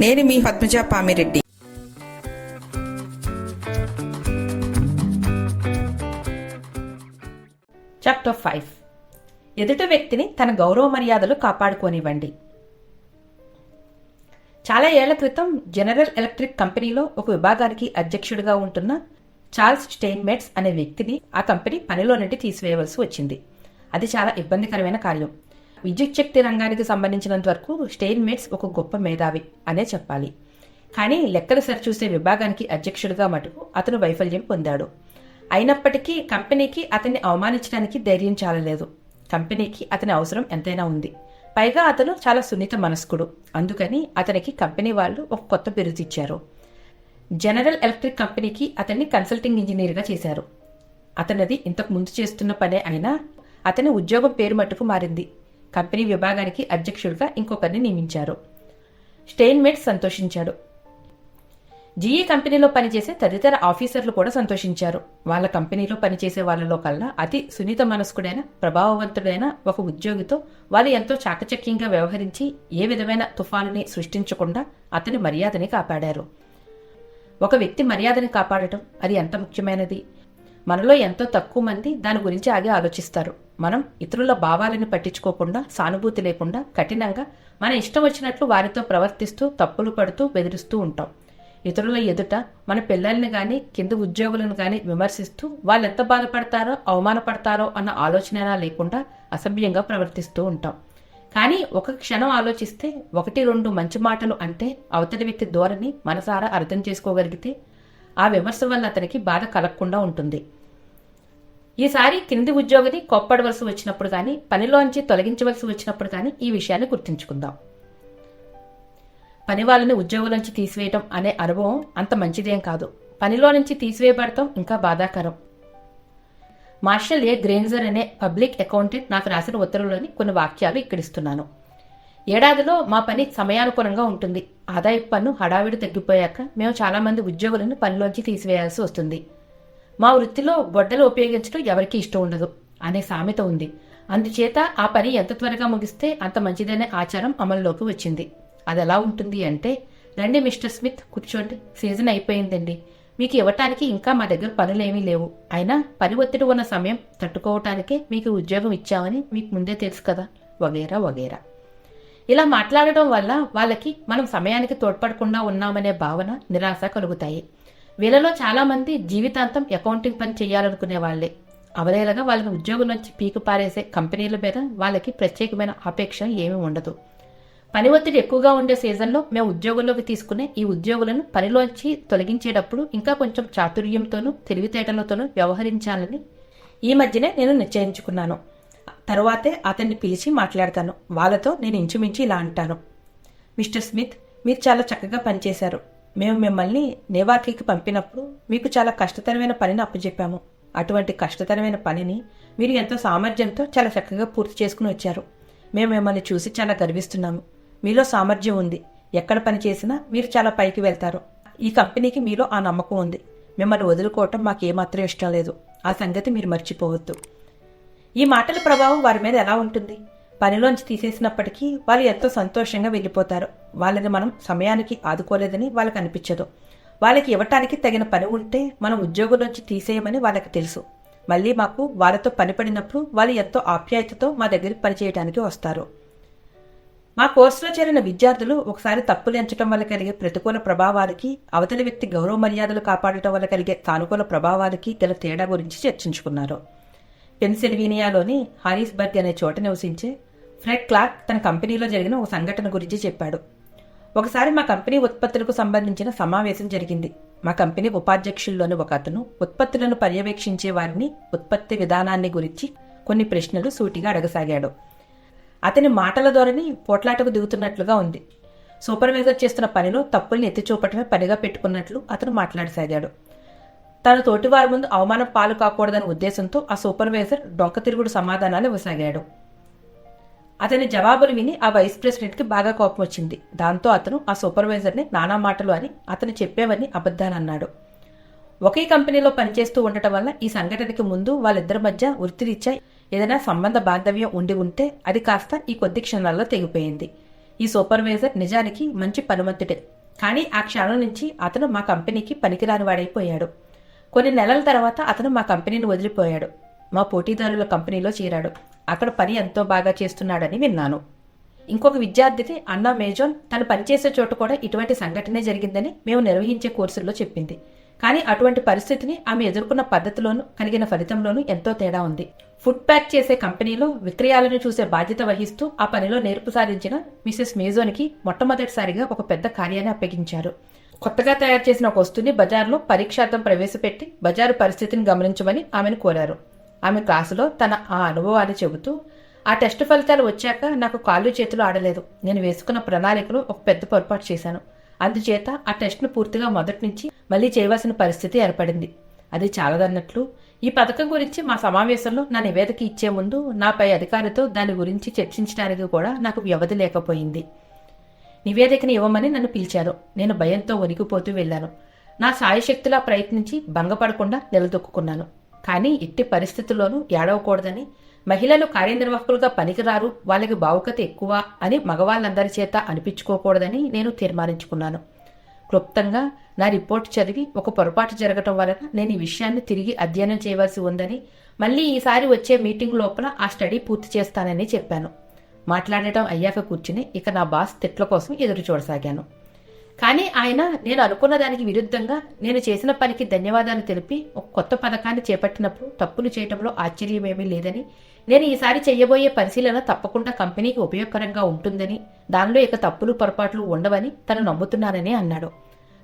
నేను మీ Padmaja Pamireddy. Chapter five ఎదుటి వ్యక్తిని తన గౌరవ మర్యాదలు కాపాడుకోనివ్వండి. చాలా ఏళ్ళ క్రితం జనరల్ ఎలక్ట్రిక్ కంపెనీలో ఒక విభాగానికి అధ్యక్షుడిగా ఉంటున్న చార్ల్స్ స్టెయిన్మేట్స్ అనే వ్యక్తిని ఆ కంపెనీ పనిలో నుండి తీసివేయవలసి వచ్చింది. అది చాలా ఇబ్బందికరమైన కార్యం. విద్యుత్ శక్తి రంగానికి సంబంధించినంత వరకు స్టెయిన్మేట్స్ ఒక గొప్ప మేధావి అనే చెప్పాలి. కానీ లెక్కలు సరిచూసే విభాగానికి అధ్యక్షుడిగా మటుకు అతను వైఫల్యం పొందాడు. అయినప్పటికీ కంపెనీకి అతన్ని అవమానించడానికి ధైర్యం చాలలేదు. కంపెనీకి అతని అవసరం ఎంతైనా ఉంది. పైగా అతను చాలా సున్నిత మనస్కుడు. అందుకని అతనికి కంపెనీ వాళ్ళు ఒక కొత్త బిరుదు ఇచ్చారు. జనరల్ ఎలక్ట్రిక్ కంపెనీకి అతన్ని కన్సల్టింగ్ ఇంజనీర్గా చేశారు. అతనది ఇంతకు ముందు చేస్తున్న పనే అయినా అతని ఉద్యోగం పేరు మట్టుకు మారింది. కంపెనీ విభాగానికి అధ్యక్షుడిగా ఇంకొకరిని నియమించారు. స్టెయిన్మేట్ సంతోషించాడు. జీఈ కంపెనీలో పనిచేసే తదితర ఆఫీసర్లు కూడా సంతోషించారు. వాళ్ళ కంపెనీలో పనిచేసే వాళ్ళలో కల్లా అతి సున్నిత మనస్కుడైన ప్రభావవంతుడైన ఒక ఉద్యోగితో వాళ్ళు ఎంతో చాకచక్యంగా వ్యవహరించి ఏ విధమైన తుఫానుని సృష్టించకుండా అతని మర్యాదని కాపాడారు. ఒక వ్యక్తి మర్యాదని కాపాడటం అది ఎంత ముఖ్యమైనది? మనలో ఎంతో తక్కువ మంది దాని గురించి ఆగి ఆలోచిస్తారు. మనం ఇతరుల భావాలను పట్టించుకోకుండా సానుభూతి లేకుండా కఠినంగా మన ఇష్టం వచ్చినట్లు వారితో ప్రవర్తిస్తూ తప్పులు పడుతూ బెదిరిస్తూ ఉంటాం. ఇతరుల ఎదుట మన పిల్లల్ని కానీ కింద ఉద్యోగులను కానీ విమర్శిస్తూ వాళ్ళు ఎంత బాధపడతారో అవమానపడతారో అన్న ఆలోచన లేకుండా అసభ్యంగా ప్రవర్తిస్తూ ఉంటాం. కానీ ఒక క్షణం ఆలోచిస్తే ఒకటి రెండు మంచి మాటలు అంటే అవతలి వ్యక్తి ధోరణి మనసారా అర్థం చేసుకోగలిగితే ఆ విమర్శ వల్ల అతనికి బాధ కలగకుండా ఉంటుంది. ఈసారి కింది ఉద్యోగిని కోప్పడవలసి వచ్చినప్పుడు కానీ పనిలోంచి తొలగించవలసి వచ్చినప్పుడు కానీ ఈ విషయాన్ని గుర్తుంచుకుందాం. పని వాళ్ళని ఉద్యోగుల తీసివేయటం అనే అనుభవం అంత మంచిదేం కాదు. పనిలో నుంచి తీసివేయబడటం ఇంకా బాధాకరం. మార్షల్ ఏ గ్రేంజర్ అనే పబ్లిక్ అకౌంటెంట్ నాకు రాసిన ఉత్తర్వులోని కొన్ని వాక్యాలు ఇక్కడిస్తున్నాను ఏడాదిలో మా పని సమయానుకూలంగా ఉంటుంది. ఆదాయపు పన్ను హడావిడి తగ్గిపోయాక మేము చాలామంది ఉద్యోగులను పనిలోంచి తీసివేయాల్సి వస్తుంది. మా వృత్తిలో గొడ్డలు ఉపయోగించడం ఎవరికీ ఇష్టం ఉండదు. అనే సామెత ఉంది. అందుచేత ఆ పని ఎంత త్వరగా ముగిస్తే అంత మంచిదనే ఆచారం అమల్లోకి వచ్చింది. అది ఎలా ఉంటుంది అంటే రండి మిస్టర్ స్మిత్ కూర్చోండి. సీజన్ అయిపోయిందండి. మీకు ఇవ్వటానికి ఇంకా మా దగ్గర పనులేమీ లేవు. అయినా పని ఒత్తిడి ఉన్న సమయం తట్టుకోవటానికే మీకు ఉద్యోగం ఇచ్చామని మీకు ముందే తెలుసు కదా. వగేరా వగేరా. ఇలా మాట్లాడటం వల్ల వాళ్ళకి మనం సమయానికి తోడ్పడకుండా ఉన్నామనే భావన నిరాశ కలుగుతాయి. వీళ్ళలో చాలామంది జీవితాంతం అకౌంటింగ్ పని చేయాలనుకునే వాళ్ళే. అవలేలగా వాళ్ళని ఉద్యోగం నుంచి పీకు పారేసే కంపెనీల మీద వాళ్ళకి ప్రత్యేకమైన అపేక్ష ఏమీ ఉండదు. పని ఒత్తిడి ఎక్కువగా ఉండే సీజన్లో మేము ఉద్యోగంలోకి తీసుకునే ఈ ఉద్యోగులను పనిలోంచి తొలగించేటప్పుడు ఇంకా కొంచెం చాతుర్యంతోనూ తెలివితేటలతోనూ వ్యవహరించాలని ఈ మధ్యనే నేను నిశ్చయించుకున్నాను. తరువాతే అతన్ని పిలిచి మాట్లాడతాను. వాళ్ళతో నేను ఇంచుమించి ఇలా అంటాను. మిస్టర్ స్మిత్ మీరు చాలా చక్కగా పనిచేశారు. మేము మిమ్మల్ని నేవార్కీకి పంపినప్పుడు మీకు చాలా కష్టతరమైన పనిని అప్పచెప్పాము అటువంటి కష్టతరమైన పనిని మీరు ఎంతో సామర్థ్యంతో చాలా చక్కగా పూర్తి చేసుకుని వచ్చారు. మేము మిమ్మల్ని చూసి చాలా గర్విస్తున్నాము. మీలో సామర్థ్యం ఉంది. ఎక్కడ పని చేసినా మీరు చాలా పైకి వెళ్తారు. ఈ కంపెనీకి మీలో ఆ నమ్మకం ఉంది. మిమ్మల్ని వదులుకోవటం మాకు ఏమాత్రం ఇష్టం లేదు. ఆ సంగతి మీరు మర్చిపోవద్దు. ఈ మాటల ప్రభావం వారి మీద ఎలా ఉంటుంది? పనిలోంచి తీసేసినప్పటికీ వాళ్ళు ఎంతో సంతోషంగా వెళ్ళిపోతారు. వాళ్ళని మనం సమయానికి ఆదుకోలేదని వాళ్ళకి అనిపించదు. వాళ్ళకి ఇవ్వటానికి తగిన పని ఉంటే మనం ఉద్యోగంలోంచి తీసేయమని వాళ్ళకి తెలుసు. మళ్ళీ మాకు వాళ్ళతో పని పడినప్పుడు వాళ్ళు ఎంతో ఆప్యాయతతో మా దగ్గరికి పనిచేయడానికి వస్తారు. మా కోర్సులో చేరిన విద్యార్థులు ఒకసారి తప్పులు ఎంచడం వల్ల కలిగే ప్రతికూల ప్రభావాలకి అవతలి వ్యక్తి గౌరవ మర్యాదలు కాపాడటం వల్ల కలిగే సానుకూల ప్రభావాలకి గల తేడా గురించి చర్చించుకున్నారు. పెన్సిల్వీనియాలోని హారీస్బర్గ్ అనే చోట నివసించే ఫ్రెడ్ క్లార్క్ తన కంపెనీలో జరిగిన ఒక సంఘటన గురించి చెప్పాడు. ఒకసారి మా కంపెనీ ఉత్పత్తులకు సంబంధించిన సమావేశం జరిగింది. మా కంపెనీ ఉపాధ్యక్షుల్లోని ఒక అతను ఉత్పత్తులను పర్యవేక్షించే వారిని ఉత్పత్తి విధానాన్ని గురించి కొన్ని ప్రశ్నలు సూటిగా అడగసాగాడు. అతని మాటల ధోరణి పోట్లాటకు దిగుతున్నట్లుగా ఉంది. సూపర్వైజర్ చేస్తున్న పనిలో తప్పుల్ని ఎత్తి చూపటమే పనిగా పెట్టుకున్నట్లు అతను మాట్లాడసాగాడు. తన తోటివారి ముందు అవమానం పాలు కాకూడదనే ఉద్దేశంతో ఆ సూపర్వైజర్ డొంక తిరుగుడు సమాధానాలు ఇవ్వసాగాడు అతని జవాబులు విని ఆ వైస్ ప్రెసిడెంట్కి బాగా కోపం వచ్చింది. దాంతో అతను ఆ సూపర్వైజర్ని నానా మాటలు అని అతను చెప్పేవన్నీ అబద్ధాలన్నాడు. ఒకే కంపెనీలో పనిచేస్తూ ఉండటం వల్ల ఈ సంఘటనకి ముందు వాళ్ళిద్దరి మధ్య వృత్తిరీత్యా ఏదైనా సంబంధ బాంధవ్యం ఉండి ఉంటే అది కాస్త ఈ కొద్ది క్షణాల్లో తెగిపోయింది. ఈ సూపర్వైజర్ నిజానికి మంచి పనిమంతుడే. కానీ ఆ క్షణం నుంచి అతను మా కంపెనీకి పనికిరాని వాడైపోయాడు. కొన్ని నెలల తర్వాత అతను మా కంపెనీని వదిలిపోయాడు. మా పోటీదారుల కంపెనీలో చేరాడు. అక్కడ పని ఎంతో బాగా చేస్తున్నాడని విన్నాను. ఇంకొక విద్యార్థిని అన్నా మేజోన్ తను పనిచేసే చోట కూడా ఇటువంటి సంఘటనే జరిగిందని మేము నిర్వహించే కోర్సుల్లో చెప్పింది. కానీ అటువంటి పరిస్థితిని ఆమె ఎదుర్కొన్న పద్ధతిలోనూ కలిగిన ఫలితంలోనూ ఎంతో తేడా ఉంది. ఫుడ్ ప్యాక్ చేసే కంపెనీలో విక్రయాలను చూసే బాధ్యత వహిస్తూ ఆ పనిలో నేర్పు సాధించిన మిసెస్ మేజోన్కి మొట్టమొదటిసారిగా ఒక పెద్ద కార్యాన్ని అప్పగించారు. కొత్తగా తయారు చేసిన ఒక వస్తువుని బజార్లో పరీక్షార్థం ప్రవేశపెట్టి బజారు పరిస్థితిని గమనించమని ఆమెను కోరారు. ఆమె క్లాసులో తన ఆ అనుభవాన్ని చెబుతూ ఆ టెస్ట్ ఫలితాలు వచ్చాక నాకు కాళ్ళు చేతులు ఆడలేదు. నేను వేసుకున్న ప్రణాళికలో ఒక పెద్ద పొరపాటు చేశాను. అందుచేత ఆ టెస్ట్ను పూర్తిగా మొదటి నుంచి మళ్ళీ చేయవలసిన పరిస్థితి ఏర్పడింది. అది చాలదన్నట్లు ఈ పథకం గురించి మా సమావేశంలో నా నివేదిక ఇచ్చే ముందు నాపై అధికారితో దాని గురించి చర్చించడానికి కూడా నాకు వ్యవధి లేకపోయింది. నివేదికని ఇవ్వమని నన్ను పిలిచారు. నేను భయంతో వణికిపోతూ వెళ్ళాను. నా సాయశక్తిలా ప్రయత్నించి భంగపడకుండా నిలదొక్కున్నాను. కానీ ఎట్టి పరిస్థితుల్లోనూ ఏడవకూడదని మహిళలు కార్యనిర్వాహకులుగా పనికిరారు వాళ్ళకి భావుకత ఎక్కువ అని మగవాళ్ళందరి చేత అనిపించుకోకూడదని నేను తీర్మానించుకున్నాను. క్లుప్తంగా నా రిపోర్ట్ చదివి ఒక పొరపాటు జరగటం వలన నేను ఈ విషయాన్ని తిరిగి అధ్యయనం చేయవలసి ఉందని మళ్ళీ ఈసారి వచ్చే మీటింగ్ లోపల ఆ స్టడీ పూర్తి చేస్తానని చెప్పాను. మాట్లాడటం అయ్యాక కూర్చుని ఇక నా బాస్ తిట్ల కోసం ఎదురు చూడసాగాను. కానీ ఆయన నేను అనుకున్న దానికి విరుద్ధంగా నేను చేసిన పనికి ధన్యవాదాలు తెలిపి ఒక కొత్త పథకాన్ని చేపట్టినప్పుడు తప్పులు చేయటంలో ఆశ్చర్యమేమీ లేదని నేను ఈసారి చేయబోయే పరిశీలన తప్పకుండా కంపెనీకి ఉపయోగకరంగా ఉంటుందని దానిలో ఇక తప్పులు పొరపాట్లు ఉండవని తను నమ్ముతున్నానని అన్నాడు.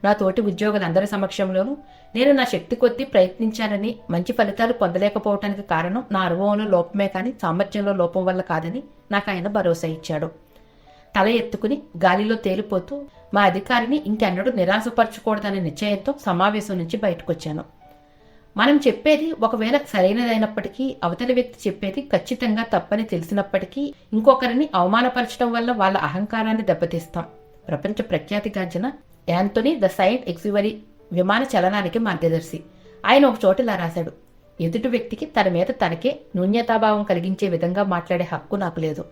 నా తోటి ఉద్యోగులందరి సమక్షంలోనూ నేను నా శక్తి కొద్దీ ప్రయత్నించానని మంచి ఫలితాలు పొందలేకపోవటానికి కారణం నా అనుభవంలో లోపమే కానీ సామర్థ్యంలో లోపం వల్ల కాదని నాకు ఆయన భరోసా ఇచ్చాడు. తల ఎత్తుకుని గాలిలో తేలిపోతూ మా అధికారిని ఇంకెన్నడూ నిరాశపరచకూడదనే నిశ్చయంతో సమావేశం నుంచి బయటకొచ్చాను. మనం చెప్పేది ఒకవేళ సరైనదైనప్పటికీ అవతలి వ్యక్తి చెప్పేది ఖచ్చితంగా తప్పని తెలిసినప్పటికీ ఇంకొకరిని అవమానపరచడం వల్ల వాళ్ళ అహంకారాన్ని దెబ్బతీస్తాం. ప్రపంచ ప్రఖ్యాతిగాంచిన యాంటోనీ ద సైంట్ ఎగ్జివరీ విమాన చలనానికి మార్గదర్శి. ఆయన ఒక చోట ఇలా రాశాడు. ఎదుటి వ్యక్తికి తన మీద తనకే నూన్యతాభావం కలిగించే విధంగా మాట్లాడే హక్కు నాకు లేదు.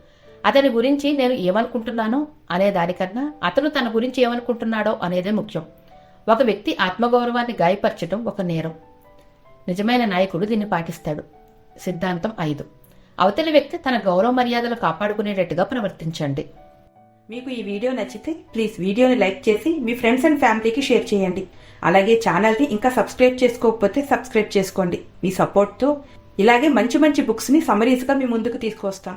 అతని గురించి నేను ఏమనుకుంటున్నానో అనే దానికన్నా అతను తన గురించి ఏమనుకుంటున్నాడో అనేదే ముఖ్యం. ఒక వ్యక్తి ఆత్మగౌరవాన్ని గాయపరచడం ఒక నేరం. నిజమైన నాయకుడు దీన్ని పాటిస్తాడు. సిద్ధాంతం ఐదు. అవతలి వ్యక్తి తన గౌరవ మర్యాదలు కాపాడుకునేటట్టుగా ప్రవర్తించండి. మీకు ఈ వీడియో నచ్చితే ప్లీజ్ వీడియోని లైక్ చేసి మీ ఫ్రెండ్స్ అండ్ ఫ్యామిలీకి షేర్ చేయండి. అలాగే ఛానల్ని ఇంకా సబ్స్క్రైబ్ చేసుకోకపోతే సబ్స్క్రైబ్ చేసుకోండి. మీ సపోర్ట్తో ఇలాగే మంచి మంచి బుక్స్ని సమరీస్గా మీ ముందుకు తీసుకొస్తాం